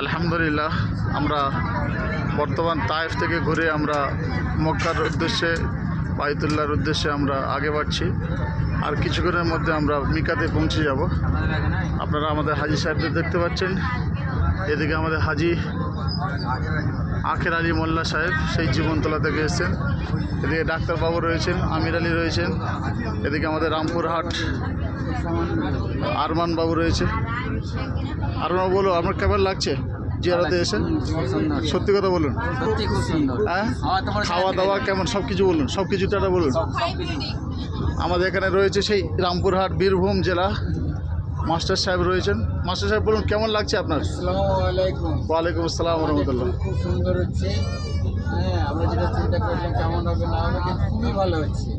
আলহামদুলিল্লাহ, আমরা বর্তমান তায়েফ থেকে ঘুরে আমরা মক্কার উদ্দেশ্যে বাইতুল্লাহর উদ্দেশ্যে আমরা আগে বাড়ছি। আর কিছুক্ষণের মধ্যে আমরা মিকাতে পৌঁছে যাব। আপনারা আমাদের হাজি সাহেবদের দেখতে পাচ্ছেন। এদিকে আমাদের হাজি আখের আলী মোল্লা সাহেব, সেই জীবনতলা থেকে এসেছেন। এদিকে ডাক্তারবাবু রয়েছেন, আমির আলী রয়েছেন। এদিকে আমাদের রামপুরহাট আরমান বাবু রয়েছে। বাবু বলো আপনার কেমন লাগছে জিয়ারাতে এসে? সত্যি কথা বলুন। সত্যি খুব সুন্দর। হ্যাঁ? খাওয়া দাওয়া কেমন? সব কিছু বলুন সব কিছুটা একটা বলুন। আমাদের এখানে রয়েছে সেই রামপুরহাট বীরভূম জেলা। মাস্টার সাহেব রয়েছেন। মাস্টার সাহেব বলুন কেমন লাগছে আপনার? আসসালামু আলাইকুম। ওয়ালাইকুম আসসালাম রহমতুল্লাহ। খুব সুন্দর হচ্ছে। হ্যাঁ আমরা যেটা চিন্তা করলাম কেমন হবে না হবে খুবই ভালো হচ্ছে।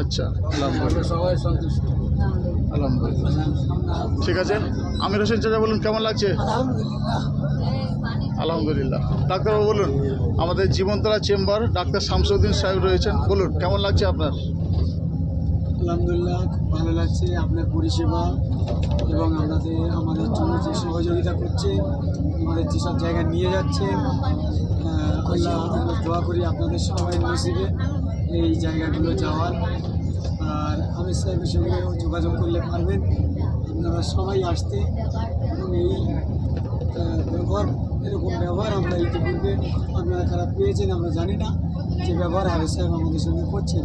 আচ্ছা সবাই সন্তুষ্ট। আলহামদুলিল্লাহ। ঠিক আছে? আমির হোসেন চাচা বলুন কেমন লাগছে? আলহামদুলিল্লাহ। ডাক্তারবাবু বলুন আমাদের জীবনতলা চেম্বার ডাক্তার শামসুদ্দিন সাহেব রয়েছেন। বলুন কেমন লাগছে আপনার? আলহামদুলিল্লাহ খুব ভালো লাগছে আপনার পরিষেবা এবং আমাদের আমাদের জন্য যে সহযোগিতা করছে আমাদের যেসব জায়গায় নিয়ে যাচ্ছে আল্লাহ আমরা দোয়া করি আপনাদের সবাই নসিবে এই জায়গাগুলো যাওয়ার। আর আমির সাহেবের সঙ্গেও যোগাযোগ করলে পারবেন। আপনারা সবাই আসতে এবং এই ব্যবহার এরকম ব্যবহার আমরা ইতিপূর্বে আপনারা খারাপ পেয়েছেন আমরা জানি না যে ব্যবহার আমির সাহেব আমাদের সঙ্গে করছেন।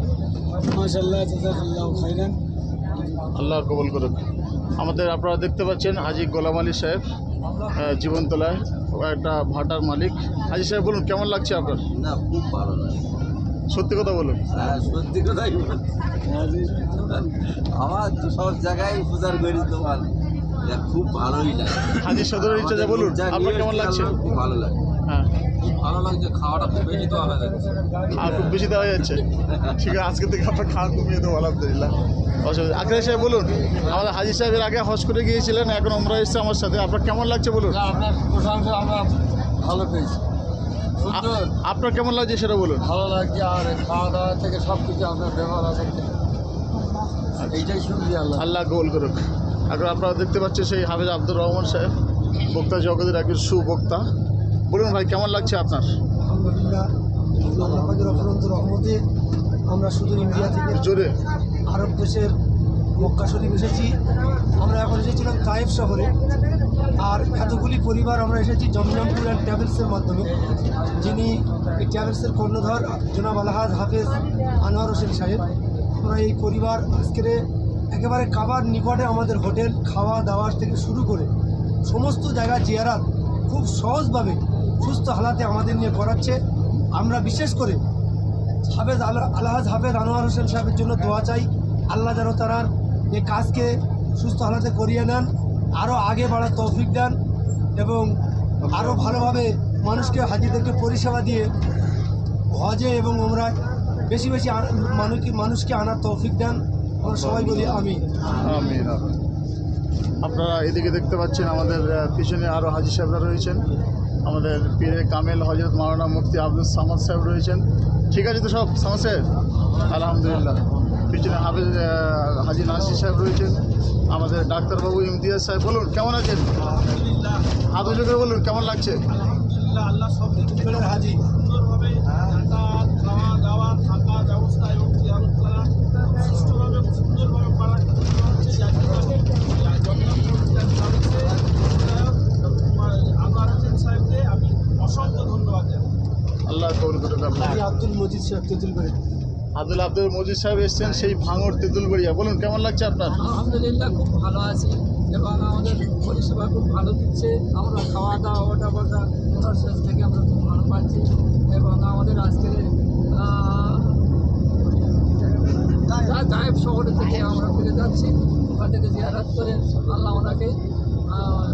মাশাল্লাহ জাজাকাল্লাহ খাইরান আল্লাহ কবল করুন আমাদের আপনারা দেখতে পাচ্ছেন হাজি গোলাম আলী সাহেব জীবনতলায় একটা ভাটার মালিক। হাজি সাহেব বলুন কেমন লাগছে আপনার? না খুব ভালো লাগে। সত্যি কথা বলুন। হ্যাঁ সত্যি কথাই আমার তো সব জায়গায় পূজার করি তোমার খুব ভালোই লাগে। হাজি সদরের ইচ্ছা যা বলুন আপনার কেমন লাগছে? খুব ভালো লাগে। হ্যাঁ। ভালো লাগছে খাওয়াটা খুব বেশি আর খুব বেশি দেওয়া যাচ্ছে। ঠিক আছে আজকে থেকে আপনার খাওয়া কমিয়ে দেবো আলহামদুলিল্লাহ। অসুবিধা সাহেব বলুন আমাদের হাজি সাহেবের আগে হজ করে গিয়েছিলেন এখন আমরা এসছে আমার সাথে। আপনার কেমন লাগছে বলুন? আপনার প্রশংসা আমরা ভালো পেয়েছি। আপনার কেমন লাগছে সেটা বলুন। ভালো লাগছে আর খাওয়া দাওয়া থেকে সব কিছু আপনার ব্যবহার আছে। এইটাই শুনছি আল্লাহ। আল্লাহ কবুল করুক। এখন আপনারা দেখতে পাচ্ছেন সেই হাফেজ আব্দুর রহমান সাহেব বক্তা জগতের একজন সুবক্তা। বলুন ভাই কেমন লাগছে আপনার? আলহামদুলিল্লাহ রহমতে আমরা শুধু ইন্ডিয়া থেকে জোরে। আরব দেশের মক্কা শরীফ এসেছি। আমরা এখন এসেছিলাম তাইফ শহরে। আর এতগুলি পরিবার আমরা এসেছি জমজমপুর অ্যান্ড ট্রাভেলসের মাধ্যমে। যিনি এই ট্রাভেলসের কর্ণধর জনাব আলহাজ হাফেজ আনোয়ার হোসেন সাহেব। আমরা এই পরিবার আজকের একেবারে কাবার নিকটে আমাদের হোটেল, খাওয়া দাওয়ার থেকে শুরু করে সমস্ত জায়গা জিয়ারাত খুব সহজভাবে সুস্থ হালাতে আমাদের নিয়ে করাচ্ছে। আমরা বিশেষ করে হাফেজ আল- আলহাজ হাফেজ আনোয়ার হোসেন সাহেবের জন্য দোয়া চাই। আল্লাহ যেন তার এই কাজকে সুস্থ হালাতে করিয়ে নেন আরও আগে বাড়ার তৌফিক দেন এবং আরও ভালোভাবে মানুষকে, হাজিদেরকে পরিষেবা দিয়ে হজে এবং ওমরায় বেশি বেশি আ- মানুষকে আনার তৌফিক দেন। আমরা সবাই বলি আমি। আপনারা এদিকে দেখতে পাচ্ছেন আমাদের পিছনে আরও হাজি সাহেবরা রয়েছেন। আমাদের পীরে কামেল হজরত মাওলানা মুফতি আব্দুল সামাদ সাহেব রয়েছেন। ঠিক আছে তো সব, সামাদ সাহেব? আলহামদুলিল্লাহ। পিছনে হাফেজ হাজি নাসির সাহেব রয়েছেন আমাদের ডাক্তারবাবু ইমতিয়াজ সাহেব। বলুন কেমন আছেন? হাত উঁচু করে বলুন কেমন লাগছে? আল্লাহ সব হাজি খাওয়া দাওয়া থাকা ব্যবস্থা এবং সুন্দরভাবে আল্লাহ কবুল করুন আব্দুল মজিদ সাহেব তেঁতুলবাড়ি আব্দুল আব্দুল মজিদ সাহেব এসছেন সেই ভাঙর তেঁতুলবাড়িয়া। বলুন কেমন লাগছে আপনার? আলহামদুলিল্লাহ খুব ভালো আছি এবং আমাদের পরিষেবা খুব ভালো দিচ্ছে। আমরা খাওয়া দাওয়া ওটা বটা ওনার শেষ থেকে আমরা খুব ভালো পাচ্ছি এবং আমাদের আজকের গায়েব শহরে থেকে আমরা ফিরে যাচ্ছি। ওখান থেকে জিয়ারাত করে আল্লাহ ওনাকে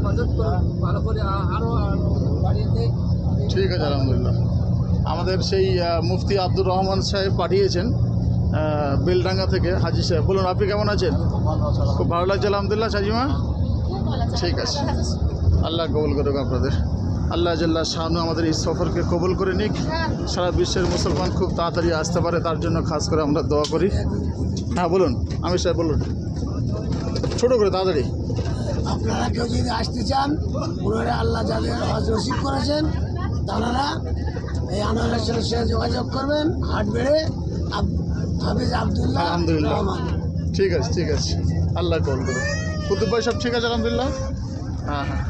মদত করে ভালো করে আরও দেয় ঠিক আছে আলহামদুলিল্লাহ। আমাদের সেই মুফতি আব্দুর রহমান সাহেব পাঠিয়েছেন বেলডাঙ্গা থেকে হাজি সাহেব। বলুন আপনি কেমন আছেন? খুব ভালো লাগছে আলহামদুলিল্লাহ সাজিমা? ঠিক আছে। আল্লাহ কবুল করুক আপনাদের। আল্লাহ জাল্লাহ শাহানু আমাদের এই সফরকে কবুল করে নিক। সারা বিশ্বের মুসলমান খুব তাড়াতাড়ি আসতে পারে তার জন্য খাস করে আমরা দোয়া করি। হ্যাঁ বলুন আমি সাহেব বলুন। ছোটো করে তাড়াতাড়ি। আপনারা কেউ যদি আসতে চান পুনরায় আল্লাহ যাদের হজ করেছেন তারা এই আনোয়ারের সাথে যোগাযোগ করবেন হাট বেড়ে হাফিজ আবদুল্লাহ আলহামদুলিল্লাহ। ঠিক আছে ঠিক আছে। আল্লাহ কল করে কুতুব ভাই সব ঠিক আছে আলহামদুলিল্লাহ? হ্যাঁ হ্যাঁ।